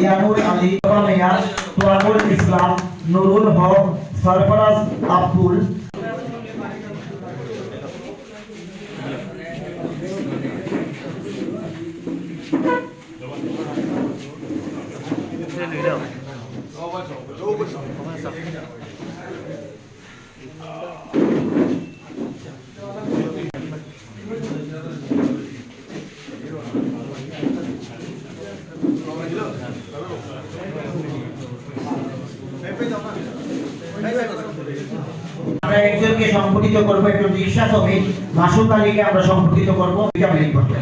ইয়ানুর আলী সংগঠিত করব, একটু রিক্সা শ্রমিক মাসুদ আলীকে আমরা সংগঠিত করব দুইটা মিনিট করতে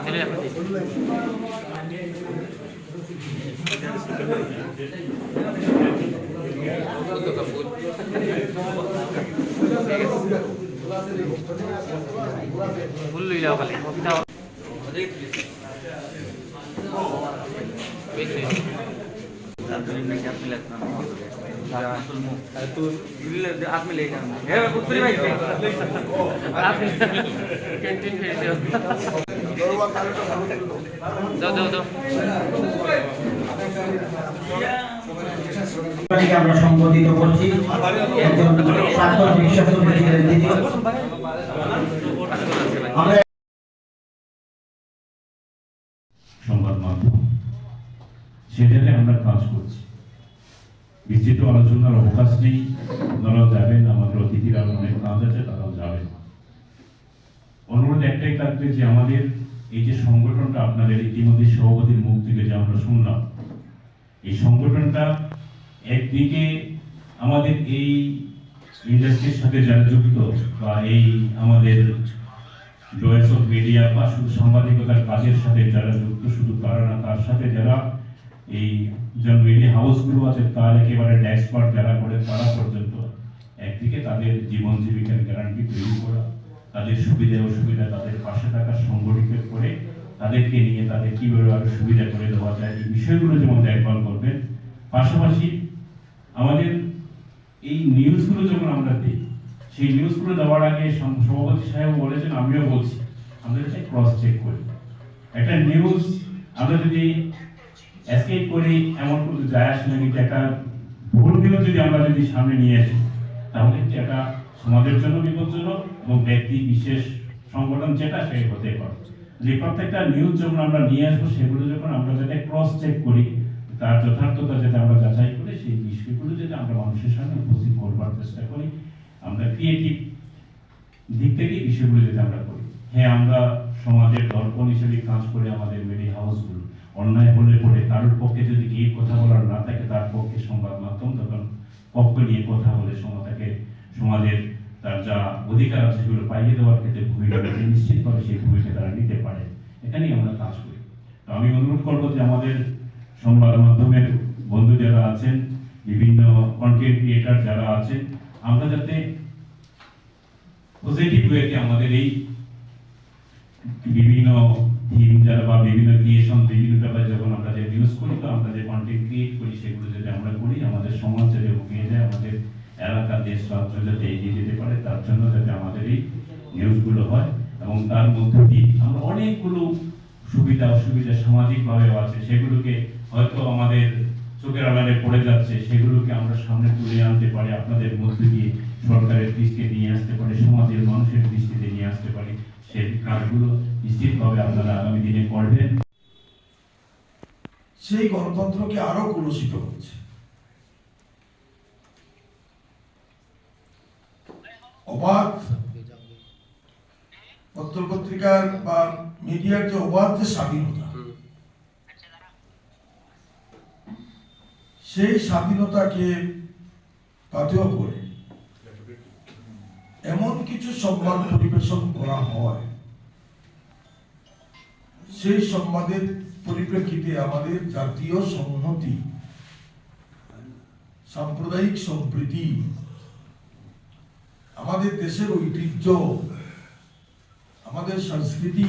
চলে আপনাদের ফুল লইলাও খালি কবিতা ক্যান্টিন ফেলে দিও আমরা সংগঠিত করছি। একজন সেটাতে আমরা কাজ করছি। বিস্তৃত আলোচনার অবকাশ নেই। আপনারাও যাবেন, আমাদের অতিথিরা অনেক কাজ আছে, তারাও যাবেন। অনুরোধ একটাই থাকবে যে আমাদের এই যে সংগঠনটা আপনাদের ইতিমধ্যে সভাপতির মুখ থেকে যে আমরা শুনলাম, এই সংগঠনটা একদিকে আমাদের এই ইন্ডাস্ট্রির সাথে যারা যুক্ত বা এই আমাদের ডয়েস অফ মিডিয়া বা শুধু সাংবাদিকতার কাজের সাথে যারা যুক্ত, শুধু তারা না, তার সাথে যারা এই যে মিডিয়া হাউসগুলো আছে, তার একেবারে ড্যাশবোর্ড যারা করে, তারা পর্যন্ত একদিকে তাদের জীবন জীবিকার গ্যারান্টি তৈরি করা তাদের সুবিধা অসুবিধা তাদের পাশে থাকা সংগঠিত করে তাদেরকে নিয়ে তাদের কীভাবে আরও সুবিধা করে দেওয়া যায়, এই বিষয়গুলো যেমন দেখভাল করবেন। পাশাপাশি আমাদের এই নিউজগুলো যখন আমরা দিই, সেই নিউজগুলো দেওয়ার আগে সভাপতি সাহেব বলেছেন, আমিও বলছি, আমরা এটা ক্রস চেক করি। একটা নিউজ আমরা যদি এসকেপ করি, এমন কোনো যায় আসে না কিন্তু একটা ভুল নিউজ যদি আমরা যদি সামনে নিয়ে আসি, তাহলে এটা সমাজের জন্য বিপজ্জনক এবং ব্যক্তি বিশেষ সংগঠন যেটা, সে হতে পারে। যে প্রত্যেকটা নিউজ যখন আমরা নিয়ে আসব, সেগুলো যখন আমরা যাতে ক্রস চেক করি, তার যথার্থতা যাতে আমরা যাচাই করে, সেই বিষয়গুলো যাতে আমরা মানুষের সামনে উপস্থিত করবার চেষ্টা করি, আমরা ক্রিয়েটিভ দিক থেকে বিষয়গুলো যাতে আমরা করি। হ্যাঁ আমরা সমাজের দর্পণ হিসেবে কাজ করে আমাদের মিডিয়া হাউসগুলো অন্যায় হলে পরে কারোর পক্ষে যদি গিয়ে কথা বলার না থাকে, তার পক্ষে সংবাদ মাধ্যম তখন পক্ষ নিয়ে কথা বলে সমাজটাকে সমাজের তার যা অধিকার আছে সেগুলো পাইয়ে দেওয়ার ক্ষেত্রে ভূমিকা রাখে নিশ্চিতভাবে সেই ভূমিকা তারা নিতে পারে। এখানেই আমরা কাজ করি। তো আমি অনুরোধ করব যে আমাদের সংবাদ মাধ্যমের বন্ধু যারা আছেন, বিভিন্ন কন্টেন্ট ক্রিয়েটার যারা আছেন, আমরা যাতে পজিটিভ ওয়েতে আমাদের এই বিভিন্ন থিম যারা বা বিভিন্ন ক্রিয়েশন বিভিন্ন ব্যাপারে যখন আমরা যে নিউজ করি, তো আমরা যে কন্টেন্ট ক্রিয়েট করি, সেগুলো যাতে আমরা করি, আমাদের সমাজ যাতে এগিয়ে যায়, আমাদের এলাকা দেশ রাজ্য যাতে এগিয়ে যেতে পারে, তার জন্য যাতে আমাদের এই নিউজগুলো হয় এবং তার মধ্যে দিয়ে আমরা অনেকগুলো সুবিধা, অসুবিধা সামাজিকভাবেও আছে, সেগুলোকে হয়তো আমাদের চোখের আড়ালে পড়ে যাচ্ছে, সেগুলোকে আমরা সামনে তুলে আনতে পারি, আপনাদের মধ্যে দিয়ে সরকারের দৃষ্টি নিয়ে আসতে পারি, সমাজের মানুষের দৃষ্টিতে নিয়ে আসতে পারি সেই কাজগুলো নিশ্চিতভাবে আপনারা আগামী দিনে করবেন। সেই গণতন্ত্রকে আরও কলুষিত করছে। অবাধ বা মিডিয়ার যে অবাধ যে স্বাধীনতা সেই স্বাধীনতাকে করে এমন কিছু সংবাদ পরিবেশন করা হয়। সেই সংবাদের পরিপ্রেক্ষিতে আমাদের জাতীয় সংহতি সাম্প্রদায়িক সম্প্রীতি আমাদের দেশের ঐতিহ্য, আমাদের সংস্কৃতি,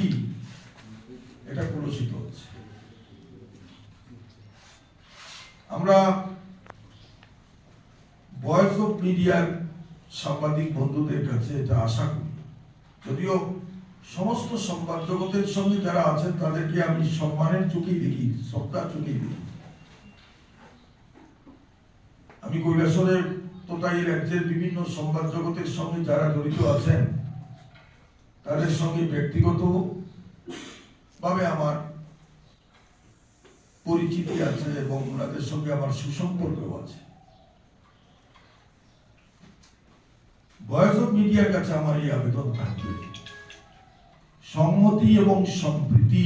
এটা কলুষিত হচ্ছে। আমরা ভয়েস অফ মিডিয়ার সাংবাদিক বন্ধুদের কাছে এটা আশা করি। যদিও সমস্ত সংবাদ জগতের সঙ্গে যারা আছেন, তাদেরকে আমি সম্মানের চোখেই দেখি, শ্রদ্ধার চোখেই দেখি। আমি কৈলাসরের তথা এই রাজ্যের বিভিন্ন সংবাদ জগতের সঙ্গে যারা জড়িত আছেন, তাদের সঙ্গে ব্যক্তিগত ভাবে আমার পরিচিতি আছে এবং ওনাদের সঙ্গে আমার সুসম্পর্ক আছে। ভয়েস অফ মিডিয়ার কাছে আমার এই আবেদন থাকবে। সংহতি এবং সম্প্রীতি,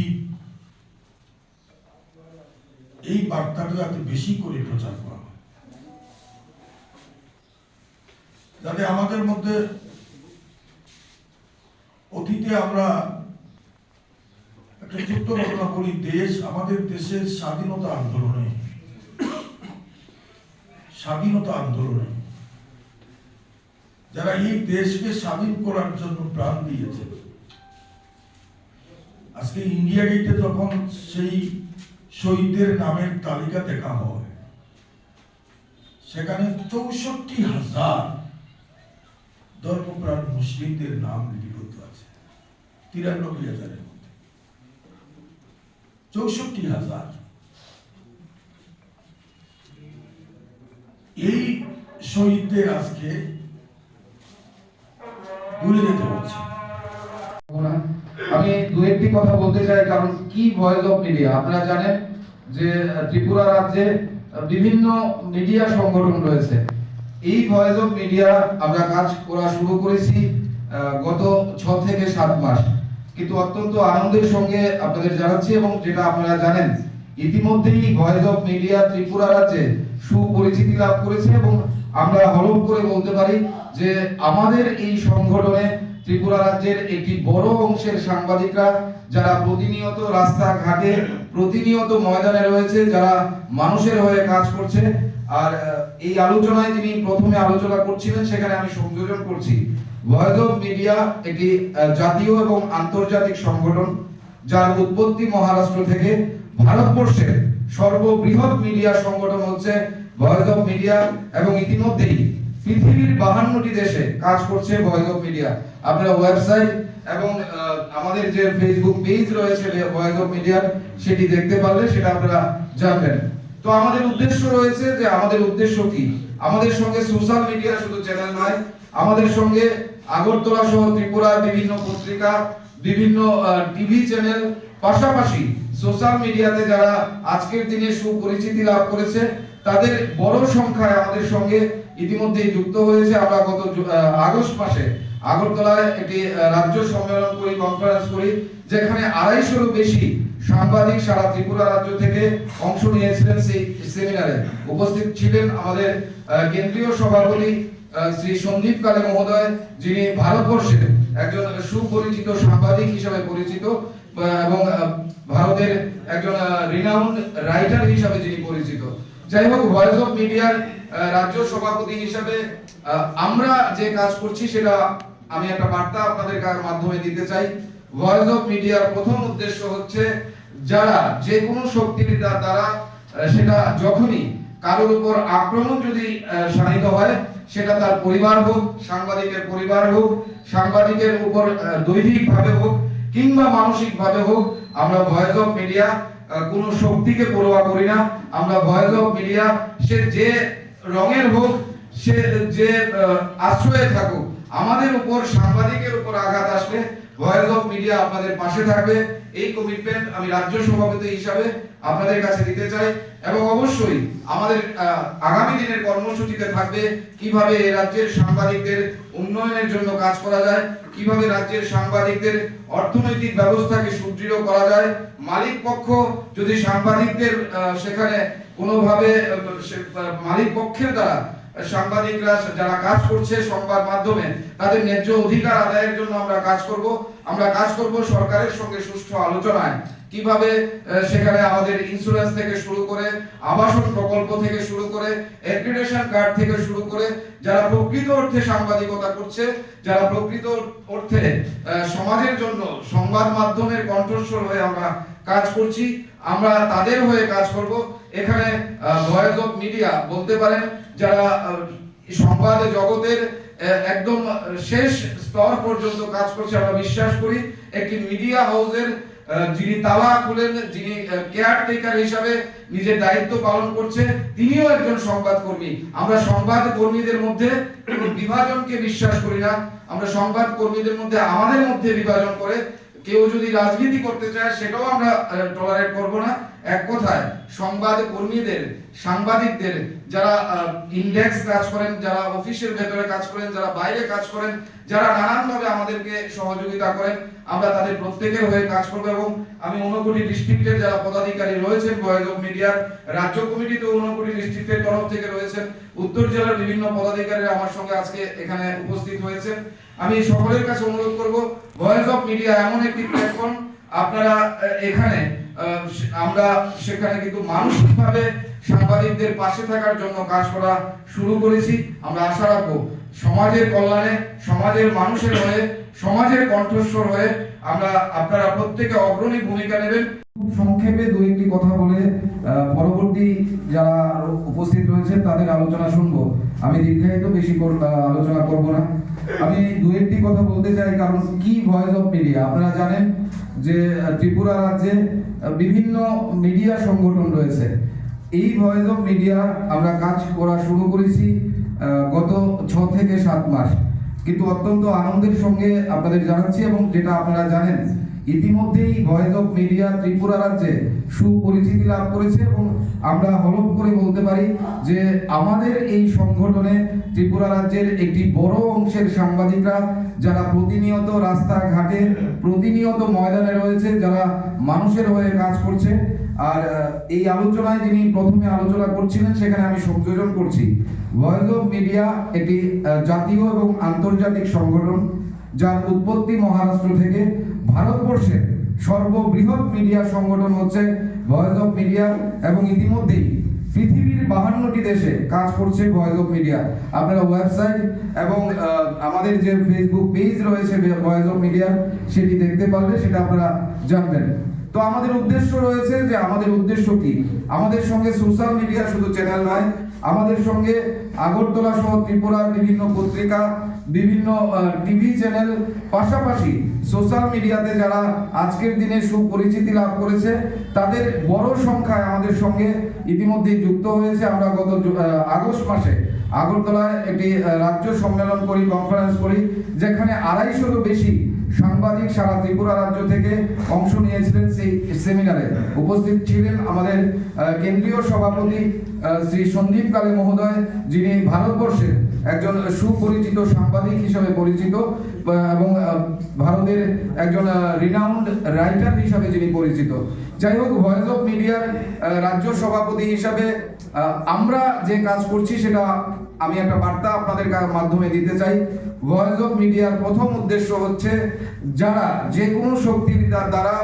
এই বার্তাটা যাতে বেশি করে প্রচার করা যাতে আমাদের মধ্যে অতীতে আমরা একটা ছোট্ট ঘটনা বলি দেশ, আমাদের দেশের স্বাধীনতা আন্দোলনে। স্বাধীনতা আন্দোলনে। যারা এই দেশকে স্বাধীন করার জন্য প্রাণ দিয়েছে। আজকে ইন্ডিয়া গেটে যখন সেই শহীদদের নামের তালিকা দেখা হয়, সেখানে চৌষট্টি হাজার ধর্মপ্রাণ মুসলিমদের নাম লিপিবদ্ধ আছে। তিরানব্বই হাজারের মধ্যে। চৌষট্টি হাজার। এই শহীদদের আজকে ভুলে যেতে হচ্ছে। আমি দু একটি কথা বলতে চাই, কারণ কি ভয়েস অফ মিডিয়া? আপনারা জানেন যে ত্রিপুরা রাজ্যে বিভিন্ন মিডিয়া সংগঠন রয়েছে। এই ভয়েস অফ মিডিয়া আমরা কাজ করা শুরু করেছি গত ছ থেকে সাত মাস। কিন্তু অত্যন্ত আনন্দের সঙ্গে আপনাদের জানাচ্ছি এবং যেটা আপনারা জানেন, ইতিমধ্যেই ভয়েস অফ মিডিয়া ত্রিপুরা রাজ্যে সুপরিচিতি লাভ করেছে এবং আমরা হলফ করে বলতে পারি যে আমাদের এই সংগঠনে ত্রিপুরা রাজ্যের একটি বড় অংশের সাংবাদিকরা, যারা প্রতিনিয়ত রাস্তাঘাটে, প্রতিনিয়ত ময়দানে রয়েছে, যারা মানুষের হয়ে কাজ করছে আর এই আলোচনায় যিনি প্রথমে আলোচনা করছিলেন, সেখানে আমি সংযোজন করছি। ভয়েস অফ মিডিয়া একটি জাতীয় এবং আন্তর্জাতিক সংগঠন, যার উৎপত্তি মহারাষ্ট্র থেকে ভারতবর্ষের সর্ববৃহৎ মিডিয়া সংগঠন হচ্ছে ভয়েস অফ মিডিয়া এবং ইতিমধ্যেই পৃথিবীর বাহান্নটি দেশে কাজ করছে ভয়েস অফ মিডিয়া। আপনারা ওয়েবসাইট এবং আমাদের যে ফেসবুক পেজ রয়েছে ভয়েস অফ মিডিয়ার, সেটি দেখতে পারলে সেটা আপনারা জানবেন। তো আমাদের উদ্দেশ্য রয়েছে যে আমাদের উদ্দেশ্য কি? আমাদের সঙ্গে সোশ্যাল মিডিয়া শুধু চ্যানেল নয়, আমাদের সঙ্গে আগরতলা সহ ত্রিপুরার বিভিন্ন পত্রিকা, বিভিন্ন টিভি চ্যানেল, পাশাপাশি সোশ্যাল মিডিয়াতে যারা আজকের দিনে সুপরিচিতি লাভ করেছে, তাদের বড় সংখ্যায় আমাদের সঙ্গে ইতিমধ্যেই যুক্ত হয়েছে। আমরা গত আগস্ট মাসে আগরতলায় একটি রাজ্য সম্মেলন করি কনফারেন্স করি, যেখানে আড়াইশোরও বেশি সাংবাদিক সারা ত্রিপুরা রাজ্য থেকে অংশ নিয়েছিলেন সেই সেমিনারে। উপস্থিত ছিলেন আমাদের কেন্দ্রীয় সভাপতি শ্রী সন্দীপ কালে মহোদয়, যিনি ভারতবর্ষের একজন সুপরিচিত সাংবাদিক হিসেবে পরিচিত এবং ভারতের একজন রিনাউন্ড রাইটার হিসেবে যিনি পরিচিত। যাই হোক ভয়েস অফ মিডিয়ার রাজ্য সভাপতি হিসাবে আমরা যে কাজ করছি সেটা আমি একটা বার্তা আপনাদের মাধ্যমে দিতে চাই। ভয়েস অফ মিডিয়ার প্রথম উদ্দেশ্য হচ্ছে যারা যে কোনো শক্তির দ্বারা সেটা যখনই কারোর উপর আক্রমণ যদি সাধিত হয়, সেটা তার পরিবার হোক, সাংবাদিকের পরিবার হোক, সাংবাদিকের উপর দৈহিক ভাবে হোক, কিংবা মানসিক ভাবে হোক, আমরা ভয়েস অফ মিডিয়া কোনো শক্তিকে পরোয়া করি না। আমরা ভয়েস অফ মিডিয়া, সে যে রঙের হোক, সে যে আশ্রয়ে থাকুক, আমাদের উপর, সাংবাদিকের উপর আঘাত আসলে ভয়েস অফ মিডিয়া আপনাদের পাশে থাকবে। এই কমিটমেন্ট আমি রাজ্য সভাপতি হিসাবে আপনাদের কাছে দিতে চাই এবং অবশ্যই আমাদের আগামী দিনের কর্মসূচিতে থাকবে কীভাবে রাজ্যের সাংবাদিকদের উন্নয়নের জন্য কাজ করা যায়, কীভাবে রাজ্যের সাংবাদিকদের অর্থনৈতিক ব্যবস্থাকে সুদৃঢ় করা যায়। মালিক পক্ষ যদি সাংবাদিকদের সেখানে কোনোভাবে মালিক পক্ষের দ্বারা সাংবাদিকরা যারা কাজ করছে সংবাদ মাধ্যমে তাদের ন্যায্য অধিকার আদায়ের জন্য আমরা কাজ করব। আমরা কাজ করব সরকারের সঙ্গে সুষ্ঠু আলোচনায়। কীভাবে সেখানে আমাদের ইন্স্যুরেন্স থেকে শুরু করে, আবাসন প্রকল্প থেকে শুরু করে অ্যাক্রিডেশন কার্ড থেকে শুরু করে, যারা প্রকৃত অর্থে সাংবাদিকতা করছে, যারা প্রকৃত অর্থে সমাজের জন্য সংবাদ মাধ্যমের কণ্ঠস্বর হয়ে আমরা কাজ করছি, আমরা তাদের হয়ে কাজ করব। এখানে ভয়েস অফ মিডিয়া বলতে পারেন, যারা সংবাদ জগতের একদম শেষ স্তর পর্যন্ত কাজ করছে, আমরা বিশ্বাস করি, একটি মিডিয়া হাউসের যিনি তালা খুলেন, যিনি কেয়ার টেকার হিসাবে নিজের দায়িত্ব পালন করছে, তিনিও একজন সংবাদ কর্মী আমরা সংবাদ কর্মীদের মধ্যে বিভাজনকে বিশ্বাস করি না, আমরা সংবাদ কর্মীদের মধ্যে আমাদের মধ্যে বিভাজন করে, কেউ যদি রাজনীতি করতে চায়, সেটাও আমরা টলারেট করব না। এক কথায় সংবাদ কর্মীদের, সাংবাদিকদের যারা ইন্ডেক্স কাজ করেন, যারা অফিসের ভেতরে কাজ করেন, যারা বাইরে কাজ করেন, যারা নানানভাবে আমাদেরকে সহযোগিতা করেন, আমরা তাদের প্রত্যেকের হয়ে কাজ করব এবং আমি ঊনকোটি ডিস্ট্রিক্টের যারা পদাধিকারী রয়েছেন ভয়েস অফ মিডিয়ার, রাজ্য কমিটিতে ঊনকোটি ডিস্ট্রিক্টের তরফ থেকে রয়েছেন, উত্তর জেলার বিভিন্ন পদাধিকারীরা আমার সঙ্গে আজকে এখানে উপস্থিত হয়েছেন। আমি সকলের কাছে অনুরোধ করব ভয়েস অফ মিডিয়া এমন একটি প্ল্যাটফর্ম আপনারা এখানে আমরা সেখানে কিন্তু মানসিকভাবে সাংবাদিকদের পাশে থাকার জন্য কাজ করা শুরু করেছি। আমরা আশা রাখব সমাজের কল্যাণে, সমাজের মানুষের হয়ে, সমাজের কণ্ঠস্বর হয়ে আমরা আপনারা প্রত্যেকে অগ্রণী ভূমিকা নেবেন। সংক্ষেপে দু একটি কথা বলে পরবর্তী যারা উপস্থিত রয়েছেন তাদের আলোচনা শুনব। আমি দীর্ঘায়িত বেশি আলোচনা করব না। আমি দু একটি কথা বলতে চাই, কারণ কি ভয়েস অফ মিডিয়া? আপনারা জানেন যে ত্রিপুরা রাজ্যে বিভিন্ন মিডিয়া সংগঠন রয়েছে। এই ভয়েস অফ মিডিয়া আমরা কাজ করা শুরু করেছি গত ছ থেকে সাত মাস। কিন্তু অত্যন্ত আনন্দের সঙ্গে আপনাদের জানাচ্ছি এবং যেটা আপনারা জানেন ইতিমধ্যেই ভয়েস অফ মিডিয়া ত্রিপুরা রাজ্যে সুপরিচিতি লাভ করেছে এবং আমরা হলফ করে বলতে পারি যে আমাদের এই সংগঠনে ত্রিপুরা রাজ্যের একটি বড় অংশের সাংবাদিকরা যারা প্রতিনিয়ত রাস্তাঘাটে, প্রতিনিয়ত ময়দানে রয়েছে, যারা মানুষের হয়ে কাজ করছে। আর এই আলোচনায় যিনি প্রথমে আলোচনা করছিলেন, সেখানে আমি সংযোজন করছি। ভয়েস অফ মিডিয়া একটি জাতীয় এবং আন্তর্জাতিক সংগঠন, যার উৎপত্তি মহারাষ্ট্র থেকে। ভারতবর্ষের সর্ববৃহৎ মিডিয়া সংগঠন হচ্ছে ভয়েস অফ মিডিয়া এবং ইতিমধ্যেই পৃথিবীর বাহান্নটি দেশে কাজ করছে ভয়েস অফ মিডিয়া আপনারা ওয়েবসাইট এবং আমাদের যে ফেসবুক পেজ রয়েছে ভয়েস অফ মিডিয়া সেটি দেখতে পারলে সেটা আপনারা জানবেন। তো আমাদের উদ্দেশ্য রয়েছে যে আমাদের উদ্দেশ্য কি? আমাদের সঙ্গে সোশ্যাল মিডিয়া শুধু চ্যানেল নয় আমাদের সঙ্গে আগরতলা সহ ত্রিপুরার বিভিন্ন পত্রিকা, বিভিন্ন টিভি চ্যানেল, পাশাপাশি সোশ্যাল মিডিয়াতে যারা আজকের দিনে সুপরিচিতি লাভ করেছে, তাদের বড় সংখ্যায় আমাদের সঙ্গে ইতিমধ্যেই যুক্ত হয়েছে। আমরা গত আগস্ট মাসে আগরতলায় একটি রাজ্য সম্মেলন করি কনফারেন্স করি, যেখানে আড়াইশোরও বেশি সাংবাদিক সারা ত্রিপুরা রাজ্য থেকে অংশ নিয়েছিলেন সেই সেমিনারে। উপস্থিত ছিলেন আমাদের কেন্দ্রীয় সভাপতি শ্রী সন্দীপ কালে মহোদয়, যিনি ভারতবর্ষের একজন সুপরিচিত সাংবাদিক হিসাবে পরিচিত এবং ভারতের একজন রিনাউন্ড রাইটার হিসাবে যিনি পরিচিত। যাই হোক ভয়েস অফ মিডিয়ার রাজ্য সভাপতি হিসাবে আমরা যে কাজ করছি সেটা আমি একটা বার্তা আপনাদের মাধ্যমে দিতে চাই। ভয়েস অফ মিডিয়ার প্রথম উদ্দেশ্য হচ্ছে যারা যে কোনো শক্তির দ্বা- দ্বারা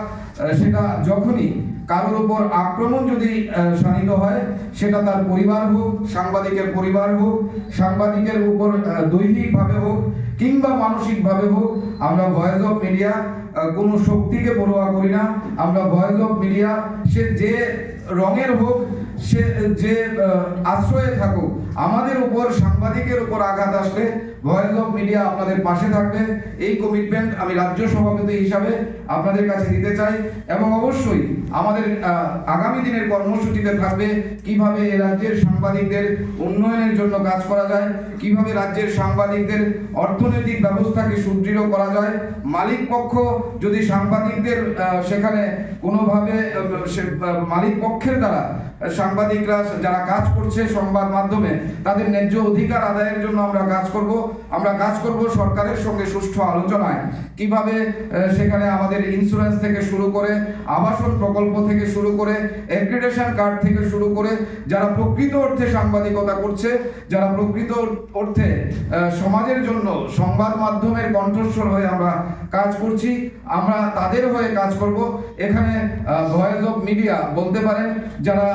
সেটা যখনই কারোর উপর আক্রমণ যদি শানিত হয়, সেটা তার পরিবার হোক, সাংবাদিকের পরিবার হোক, সাংবাদিকের উপর দৈহিকভাবে হোক কিংবা মানসিকভাবে হোক, আমরা ভয়েস অফ মিডিয়া কোনো শক্তিকে পরোয়া করি না। আমরা ভয়েস অফ মিডিয়া সে যে রঙের হোক সে, যে আশ্রয়ে থাকুক, আমাদের উপর সাংবাদিকের উপর আঘাত আসলে ভয়েস অফ মিডিয়া আপনাদের পাশে থাকবে। এই কমিটমেন্ট আমি রাজ্য সভাপতি হিসাবে আপনাদের কাছে দিতে চাই এবং অবশ্যই আমাদের আগামী দিনের কর্মসূচিতে থাকবে কীভাবে এ রাজ্যের সাংবাদিকদের উন্নয়নের জন্য কাজ করা যায়, কীভাবে রাজ্যের সাংবাদিকদের অর্থনৈতিক ব্যবস্থাকে সুদৃঢ় করা যায়। মালিক পক্ষ যদি সাংবাদিকদের সেখানে কোনোভাবে মালিক পক্ষের দ্বারা সাংবাদিকরা যারা কাজ করছে সংবাদ মাধ্যমে তাদের ন্যায্য অধিকার আদায়ের জন্য আমরা কাজ করব। আমরা কাজ করব সরকারের সঙ্গে সুষ্ঠু আলোচনায়। কীভাবে সেখানে আমাদের ইন্স্যুরেন্স থেকে শুরু করে, আবাসন প্রকল্প থেকে শুরু করে এক্রিডেশন কার্ড থেকে শুরু করে, যারা প্রকৃত অর্থে সাংবাদিকতা করছে, যারা প্রকৃত অর্থে সমাজের জন্য সংবাদ মাধ্যমের কণ্ঠস্বর হয়ে আমরা কাজ করছি, আমরা তাদের হয়ে কাজ করব। এখানে ভয়েস অফ মিডিয়া বলতে পারেন, যারা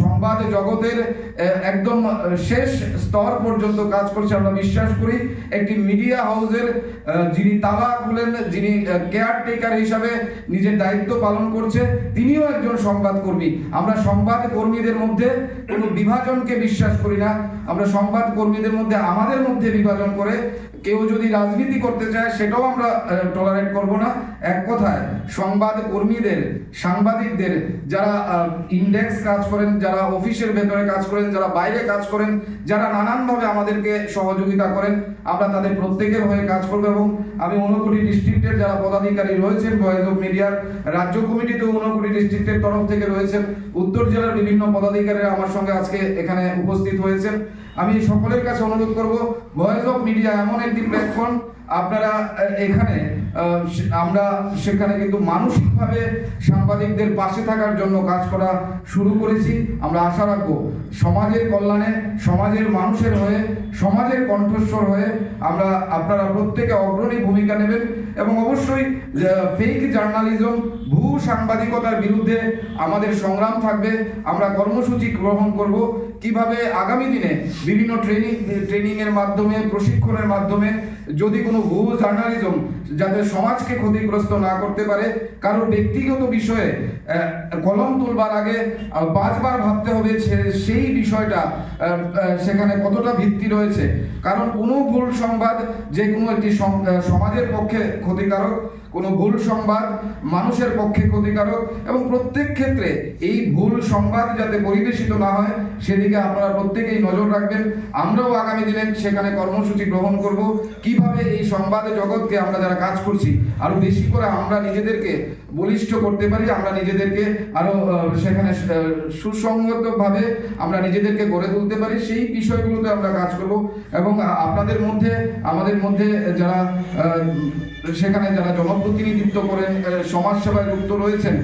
সংবাদ জগতের একদম শেষ স্তর পর্যন্ত কাজ করছে। আমরা বিশ্বাস করি একটি মিডিয়া হাউসের যিনি তালা খুলেন, যিনি কেয়ার টেকার হিসাবে নিজের দায়িত্ব পালন করছে, তিনিও একজন সংবাদ কর্মী আমরা সংবাদ কর্মীদের মধ্যে কোনো বিভাজনকে বিশ্বাস করি না। আমরা সংবাদ কর্মীদের মধ্যে আমাদের মধ্যে বিভাজন করে কেউ যদি রাজনীতি করতে চায়, সেটাও আমরা টলারেট করব না। এক কথায় সংবাদ কর্মীদের সাংবাদিকদের যারা ইন্ডেক্স কাজ করেন যারা অফিসের ভেতরে কাজ করেন, যারা বাইরে কাজ করেন, যারা নানানভাবে আমাদেরকে সহযোগিতা করেন, আমরা তাদের প্রত্যেকের হয়ে কাজ করব এবং আমি ঊনকোটি ডিস্ট্রিক্টের যারা পদাধিকারী রয়েছেন ভয়েস অফ মিডিয়ার রাজ্য কমিটিতে ঊনকোটি ডিস্ট্রিক্টের তরফ থেকে রয়েছেন। উত্তর জেলার বিভিন্ন পদাধিকারীরা আমার সঙ্গে আজকে এখানে উপস্থিত হয়েছেন। আমি সকলের কাছে অনুরোধ করব ভয়েস অফ মিডিয়া এমন একটি প্ল্যাটফর্ম আপনারা এখানে আমরা সেখানে কিন্তু মানসিকভাবে সাংবাদিকদের পাশে থাকার জন্য কাজ করা শুরু করেছি। আমরা আশা রাখব সমাজের কল্যাণে, সমাজের মানুষের হয়ে, সমাজের কণ্ঠস্বর হয়ে আমরা আপনারা প্রত্যেকে অগ্রণী ভূমিকা নেবেন এবং অবশ্যই ফেক জার্নালিজম ভূ সাংবাদিকতার বিরুদ্ধে আমাদের সংগ্রাম থাকবে। আমরা কর্মসূচি গ্রহণ করব। কীভাবে আগামী দিনে বিভিন্ন ট্রেনিং ট্রেনিং এর মাধ্যমে, প্রশিক্ষণের মাধ্যমে যদি কোনো ভূ জার্নালিজম যাতে সমাজকে ক্ষতিগ্রস্ত না করতে পারে, কারোর ব্যক্তিগত বিষয়ে কলম তুলবার আগে পাঁচবার ভাবতে হবে সেই বিষয়টা সেখানে কতটা ভিত্তি রয়েছে। কারণ কোনো ভুল সংবাদ যে কোনো একটি সমাজের পক্ষে ক্ষতিকারক কোনো ভুল সংবাদ মানুষের পক্ষে ক্ষতিকারক এবং প্রত্যেক ক্ষেত্রে এই ভুল সংবাদ যাতে পরিবেশিত না হয়, সেদিকে আপনারা প্রত্যেকেই নজর রাখবেন। আমরাও আগামী দিনে সেখানে কর্মসূচি গ্রহণ করব। কীভাবে এই সংবাদ জগৎকে আমরা যারা কাজ করছি, আরও বেশি করে আমরা নিজেদেরকে বলিষ্ঠ করতে পারি আমরা নিজেদেরকে আরও আহ, সেখানে সুসংগতভাবে আমরা নিজেদেরকে গড়ে তুলতে পারি সেই বিষয়গুলোতে আমরা কাজ করব। এবং আপনাদের মধ্যে আমাদের মধ্যে যারা সেখানে যারা জনপ্রতিনিধিত্ব করেন আহ, সমাজ সেবায় যুক্ত রয়েছেন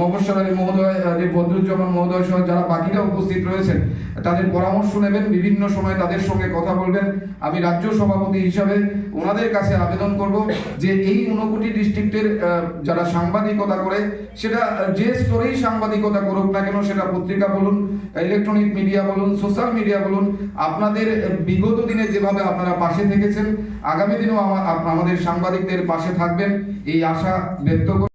মফস্বর আলী মহোদয় বদরুজ্জামান মহোদয় সহ যারা বাকিরা উপস্থিত রয়েছেন তাদের পরামর্শ নেবেন বিভিন্ন সময় তাদের সঙ্গে কথা বলবেন। আমি রাজ্য সভাপতি হিসাবে ওনাদের কাছে আবেদন করব যে এই ঊনকোটি ডিস্ট্রিক্টের যারা সাংবাদিকতা করে, সেটা যে স্তরেই সাংবাদিকতা করুক না কেন, সেটা পত্রিকা বলুন ইলেকট্রনিক মিডিয়া বলুন সোশ্যাল মিডিয়া বলুন, আপনাদের বিগত দিনে যেভাবে আপনারা পাশে থেকেছেন, আগামী দিনেও আমা- আমাদের সাংবাদিকদের পাশে থাকবেন, এই আশা ব্যক্ত